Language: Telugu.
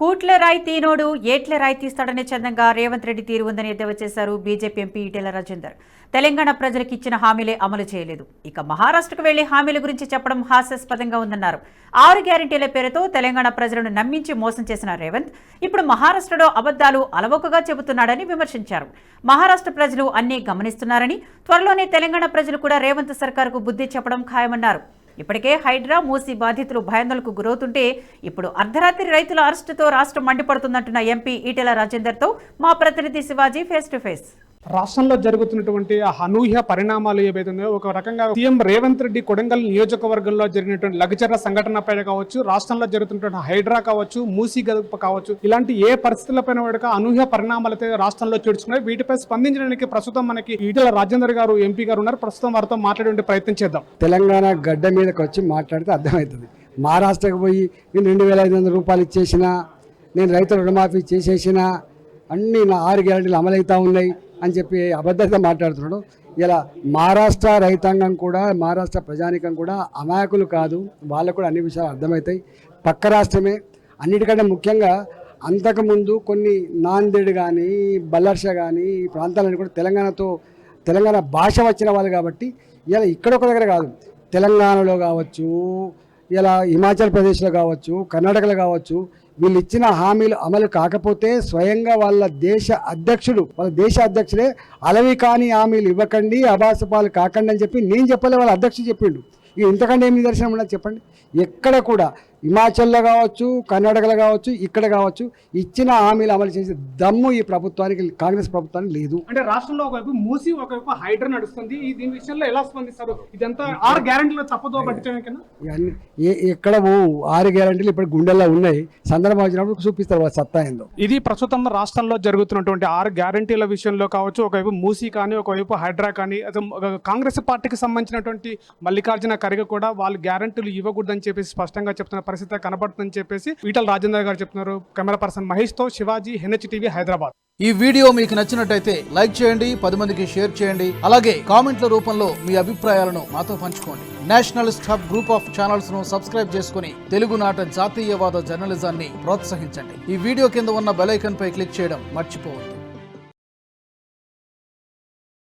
కూట్ల రాయి తీనోడు ఏట్ల రాయి తీస్తాడనే చందంగా రేవంత్ రెడ్డి తీరు ఉందని ఎద్దేవా చేశారు బీజేపీ ఎంపీ ఈటెల రాజేందర్. తెలంగాణ ప్రజలకు ఇచ్చిన హామీలే అమలు చేయలేదు. ఇక మహారాష్ట్రకు వెళ్ళి హామీల గురించి చెప్పడం హాస్యాస్పదంగా ఉందన్నారు. ఆరు గ్యారంటీల పేరుతో తెలంగాణ ప్రజలను నమ్మించి మోసం చేసిన రేవంత్ ఇప్పుడు మహారాష్ట్రలో అబద్దాలు అలవోకగా చెబుతున్నాడని విమర్శించారు. మహారాష్ట్ర ప్రజలు అన్నీ గమనిస్తున్నారని త్వరలోనే తెలంగాణ ప్రజలు కూడా రేవంత్ సర్కారుకు బుద్ధి చెప్పడం ఖాయమన్నారు. ఇప్పటికే హైడ్రా మూసి బాధితులు భయాందోళనకు గురవుతుంటే ఇప్పుడు అర్ధరాత్రి రైతుల అరెస్టుతో రాష్ట్రం మండిపడుతుందంటున్న ఎంపీ ఈటెల రాజేందర్తో మా ప్రతినిధి శివాజీ ఫేస్ టు ఫేస్. రాష్ట్రంలో జరుగుతున్నటువంటి అనూహ్య పరిణామాలు ఏవైతే ఒక రకంగా సీఎం రేవంత్ రెడ్డి కొడంగల్ నియోజకవర్గంలో జరిగినటువంటి లఘుచర సంఘటన పైన కావచ్చు రాష్ట్రంలో జరుగుతున్నటువంటి హైడ్రా కావచ్చు మూసీ గదుపు కావచ్చు ఇలాంటి ఏ పరిస్థితులపైన కూడా అనూహ్య పరిణామాలు అయితే రాష్ట్రంలో చేర్చుకున్నాయి వీటిపై స్పందించడానికి ప్రస్తుతం మనకి ఈటల రాజేందర్ గారు ఎంపీ గారు ఉన్నారు. ప్రస్తుతం వారితో మాట్లాడే ప్రయత్నం చేద్దాం. తెలంగాణ గడ్డ మీదకి వచ్చి మాట్లాడితే అర్థమవుతుంది. మహారాష్ట్రకు పోయి నేను రెండు వేల ఐదు వందల రూపాయలు ఇచ్చేసిన నేను రైతుల రుణమాఫీ చేసేసిన అన్నీ నా ఆరు గ్యారెంటీలు అమలవుతా ఉన్నాయి. అని చెప్పి అబద్ధత మాట్లాడుతున్నాడు. ఇలా మహారాష్ట్ర రైతాంగం కూడా మహారాష్ట్ర ప్రజానికం కూడా అమాయకులు కాదు. వాళ్ళకు కూడా అన్ని విషయాలు అర్థమవుతాయి. పక్క రాష్ట్రమే. అన్నిటికంటే ముఖ్యంగా అంతకుముందు కొన్ని నాందేడ్ కానీ బల్లర్ష కానీ ఈ ప్రాంతాలన్నీ కూడా తెలంగాణతో తెలంగాణ భాష వచ్చిన వాళ్ళు కాబట్టి ఇలా ఇక్కడ ఒక దగ్గర కాదు. తెలంగాణలో కావచ్చు ఇలా హిమాచల్ ప్రదేశ్లో కావచ్చు కర్ణాటకలో కావచ్చు వీళ్ళు ఇచ్చిన హామీలు అమలు కాకపోతే స్వయంగా వాళ్ళ దేశ అధ్యక్షుడు వాళ్ళ దేశ అధ్యక్షుడే అలవి కాని హామీలు ఇవ్వకండి అభాసపాలు కాకండి అని చెప్పి నేను చెప్పలే వాళ్ళ అధ్యక్షుడు చెప్పిండు. ఇంతకంటే ఏం నిదర్శనం ఉన్నది చెప్పండి? ఎక్కడ కూడా హిమాచల్లో కావచ్చు కర్ణాటకలో కావచ్చు ఇక్కడ కావచ్చు ఇచ్చిన హామీలు అమలు చేసే దమ్ము ఈ ప్రభుత్వానికి కాంగ్రెస్ ప్రభుత్వానికి లేదు. అంటే రాష్ట్రంలో ఒకవైపు మూసి ఒకవైపు హైడ్రా నడుస్తుంది. ఈ దీని విషయంలో ఎలా స్పందిస్తారు? ఇదంతా ఆరు గ్యారెంటీలో తప్పదో ఏ ఎక్కడ ఆరు గ్యారంటీలు ఇప్పుడు గుండెల్లో ఉన్నాయి. సందర్భం వచ్చినప్పుడు చూపిస్తారు వాళ్ళ సత్తా ఏందో. ఇది ప్రస్తుతం రాష్ట్రంలో జరుగుతున్నటువంటి ఆరు గ్యారంటీల విషయంలో కావచ్చు ఒకవైపు మూసీ కానీ ఒకవైపు హైడ్రా కానీ కాంగ్రెస్ పార్టీకి సంబంధించినటువంటి మల్లికార్జున ఖర్గే కూడా వాళ్ళు గ్యారంటీలు ఇవ్వకూడదని చెప్పేసి స్పష్టంగా చెప్తున్న పరిస్థితి కనబడుతుందని చెప్పేసి ఈటల రాజేందర్ గారు చెప్తున్నారు. కెమెరా పర్సన్ మహేష్తో శివాజీ హెన్హెచ్ టీవీ హైదరాబాద్. ఈ వీడియో మీకు నచ్చినట్టయితే లైక్ చేయండి పది మందికి షేర్ చేయండి అలాగే కామెంట్ల రూపంలో మీ అభిప్రాయాలను మాతో పంచుకోండి. నేషనల్ స్టాప్ గ్రూప్ ఆఫ్ ఛానల్స్ను సబ్స్క్రైబ్ చేసుకుని తెలుగునాట జాతీయవాద జర్నలిజాన్ని ప్రోత్సహించండి. ఈ వీడియో కింద ఉన్న బెలైకన్ పై క్లిక్ చేయడం మర్చిపోవద్దు.